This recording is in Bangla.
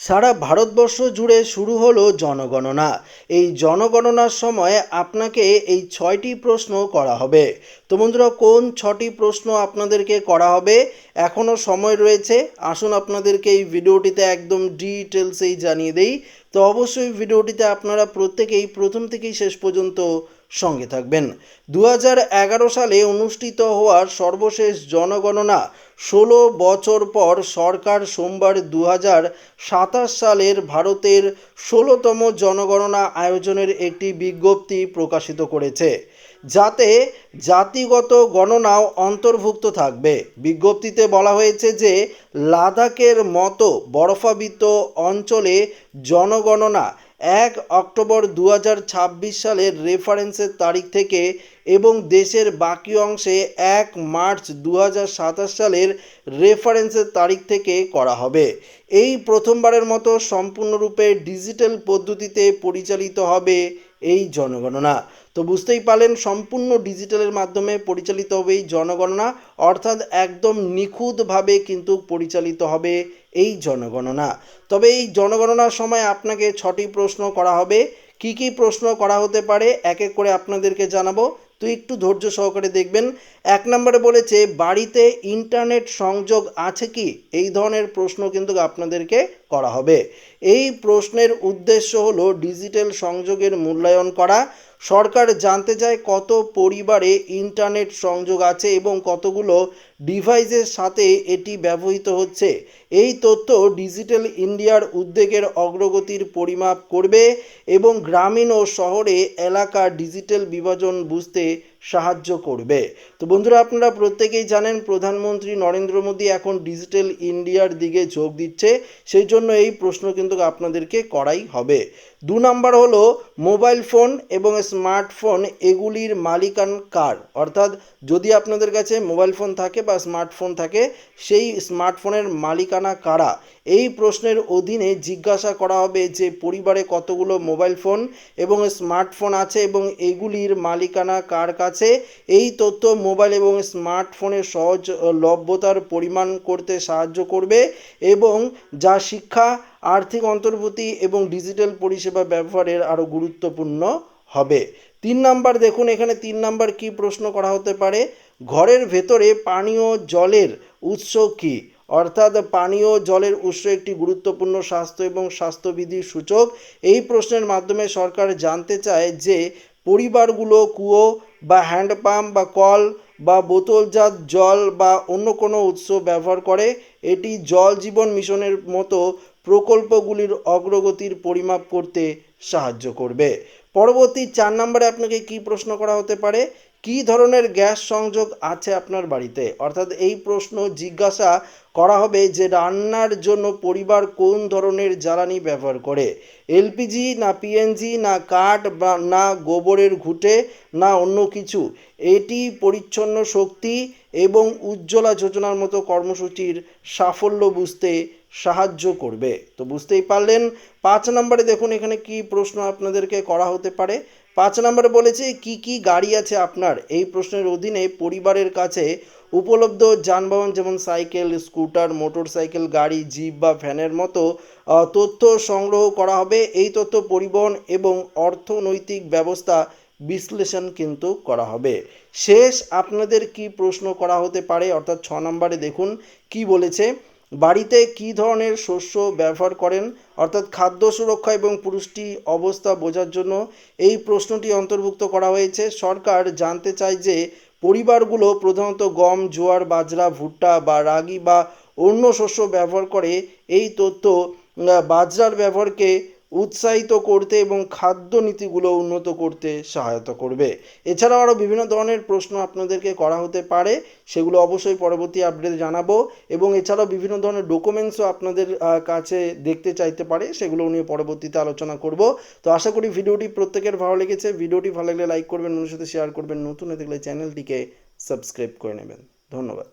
সারা ভারতবর্ষ জুড়ে শুরু হলো জনগণনা। এই জনগণনার সময় আপনাকে এই ছয়টি প্রশ্ন করা হবে। তো বন্ধুরা, কোন ছটি প্রশ্ন আপনাদেরকে করা হবে? এখনও সময় রয়েছে। আসুন আপনাদেরকে এই ভিডিওটিতে একদম ডিটেলসেই জানিয়ে দেই। তো অবশ্যই ভিডিওটিতে আপনারা প্রত্যেকেই প্রথম থেকেই শেষ পর্যন্ত সঙ্গে থাকবেন। দু হাজার এগারো সালে অনুষ্ঠিত হওয়ার সর্বশেষ জনগণনা ষোলো বছর পর সরকার সোমবার দু সালের ভারতের ষোলোতম জনগণনা আয়োজনের একটি বিজ্ঞপ্তি প্রকাশিত করেছে, যাতে জাতিগত গণনাও অন্তর্ভুক্ত থাকবে। বিজ্ঞপ্তিতে বলা হয়েছে যে, লাদাখের মতো বরফাবৃত অঞ্চলে জনগণনা এক অক্টোবর দু হাজার ছাব্বিশ সালের রেফারেন্সের তারিখ থেকে এবং দেশের বাকি অংশে এক মার্চ দু হাজার সাতাশ সালের রেফারেন্সের তারিখ থেকে করা হবে। এই প্রথমবারের মতো সম্পূর্ণরূপে ডিজিটাল পদ্ধতিতে পরিচালিত হবে এই জনগণনা। তো বুঝতেই পারলেন, সম্পূর্ণ ডিজিটালের মাধ্যমে পরিচালিত হবে এই জনগণনা, অর্থাৎ একদম নিখুঁতভাবে কিন্তু পরিচালিত হবে এই জনগণনা। তবে এই জনগণনার সময় আপনাকে ছটি প্রশ্ন করা হবে। কি কি প্রশ্ন করা হতে পারে, এক এক করে আপনাদেরকে জানাব। তো একটু ধৈর্য সহকারে দেখবেন। এক নম্বরে বলেছে, বাড়িতে ইন্টারনেট সংযোগ আছে কি? এই ধরনের প্রশ্ন কিন্তু আপনাদেরকে করা হবে। এই প্রশ্নের উদ্দেশ্য হলো ডিজিটাল সংযোগের মূল্যায়ন করা। সরকার জানতে চায় কত পরিবারে ইন্টারনেট সংযোগ আছে এবং কতগুলো ডিভাইসের সাথে এটি ব্যবহৃত হচ্ছে। এই তথ্য ডিজিটাল ইন্ডিয়ার উদ্যোগের অগ্রগতির পরিমাপ করবে এবং গ্রামীণ ও শহরে এলাকার ডিজিটাল বিভাজন বুঝতে সাহায্য করবে। তো বন্ধুরা, আপনারা প্রত্যেকেই জানেন প্রধানমন্ত্রী নরেন্দ্র মোদী এখন ডিজিটাল ইন্ডিয়ার দিকে যোগ দিচ্ছে। সেই জন্য এই প্রশ্ন কিন্তু আপনাদেরকে করাই হবে। দু নম্বর হলো মোবাইল ফোন এবং স্মার্টফোন, এগুলির মালিকান কার? অর্থাৎ যদি আপনাদের কাছে মোবাইল ফোন থাকে বা স্মার্টফোন থাকে, সেই স্মার্টফোনের মালিকানা কারা? এই প্রশ্নের অধীনে জিজ্ঞাসা করা হবে যে পরিবারে কতগুলো মোবাইল ফোন এবং স্মার্টফোন আছে এবং এগুলির মালিকানা কার কাছে? এই তথ্য মোবাইল এবং স্মার্টফোনের সহজ লভ্যতার পরিমাণ করতে সাহায্য করবে এবং যা শিক্ষা, আর্থিক অন্তর্ভুক্তি এবং ডিজিটাল পরিষেবা ব্যবহারের আরও গুরুত্বপূর্ণ হবে। তিন নাম্বার, দেখুন এখানে তিন নাম্বার কি প্রশ্ন করা হতে পারে। ঘরের ভেতরে পানীয় জলের উৎস কী? অর্থাৎ পানীয় জলের উৎস একটি গুরুত্বপূর্ণ স্বাস্থ্য এবং স্বাস্থ্যবিধির সূচক। এই প্রশ্নের মাধ্যমে সরকার জানতে চায় যে, পরিবারগুলো কুয়ো বা হ্যান্ডপাম্প বা কল বা বোতলজাত জল বা অন্য কোনো উৎস ব্যবহার করে, এটি জল জীবন মিশনের মতো প্রকল্পগুলির অগ্রগতির পরিমাপ করতে সাহায্য করবে। পরবর্তী চার নম্বরে আপনাকে কি প্রশ্ন করা হতে পারে? কি ধরনের গ্যাস সংযোগ আছে আপনার বাড়িতে? অর্থাৎ এই প্রশ্ন জিজ্ঞাসা করা হবে যে রান্নার জন্য পরিবার কোন ধরনের জ্বালানি ব্যবহার করে? এলপিজি, না পিএনজি, না কাঠ বা না গোবরের ঘুঁটে, না অন্য কিছু? এটি পরিচ্ছন্ন শক্তি এবং উজ্জ্বলা যোজনার মতো কর্মসূচির সাফল্য বুঝতে সাহায্য করবে। তো বুঝতেই পারলেন, পাঁচ নম্বরে দেখুন এখানে কি প্রশ্ন আপনাদেরকে করা হতে পারে। পাঁচ নম্বরে বলেছে, কি কি গাড়ি আছে আপনার? এই প্রশ্নের অধীনে পরিবারের কাছে উপলব্ধ যানবাহন যেমন সাইকেল, স্কুটার মোটর সাইকেল গাড়ি, জিপ বা ভ্যানের মতো তথ্য সংগ্রহ করা হবে। এই তথ্য পরিবহন এবং অর্থনৈতিক ব্যবস্থা বিশ্লেষণ কিন্তু করা হবে। শেষ আপনাদের কি প্রশ্ন করা হতে পারে? অর্থাৎ ছ নম্বরে দেখুন, কি বলেছে? বাড়িতে কি ধরনের শস্য ব্যবহার করেন? অর্থাৎ খাদ্য সুরক্ষা এবং পুষ্টি অবস্থা বোঝার জন্য এই প্রশ্নটি অন্তর্ভুক্ত করা হয়েছে। সরকার জানতে চায় যে পরিবারগুলো প্রধানত গম, জোয়ার, বাজরা, ভুট্টা বা রাগি বা অন্য শস্য ব্যবহার করে। এই তথ্য বাজরার ব্যবহারকে উৎসাহিত করতে এবং খাদ্য নীতিগুলো উন্নত করতে সহায়তা করবে। এছাড়াও আরও বিভিন্ন ধরনের প্রশ্ন আপনাদেরকে করা হতে পারে, সেগুলো অবশ্যই পরবর্তী আপডেট জানাব এবং এছাড়াও বিভিন্ন ধরনের ডকুমেন্টসও আপনাদের কাছে দেখতে চাইতে পারে সেগুলো নিয়ে পরবর্তীতে আলোচনা করব। তো আশা করি ভিডিওটি প্রত্যেকের ভালো লেগেছে। ভিডিওটি ভালো লাগলে লাইক করবেন মানুষের সাথে শেয়ার করবেন। নতুন হয়ে চ্যানেলটিকে সাবস্ক্রাইব করে নেবেন। ধন্যবাদ।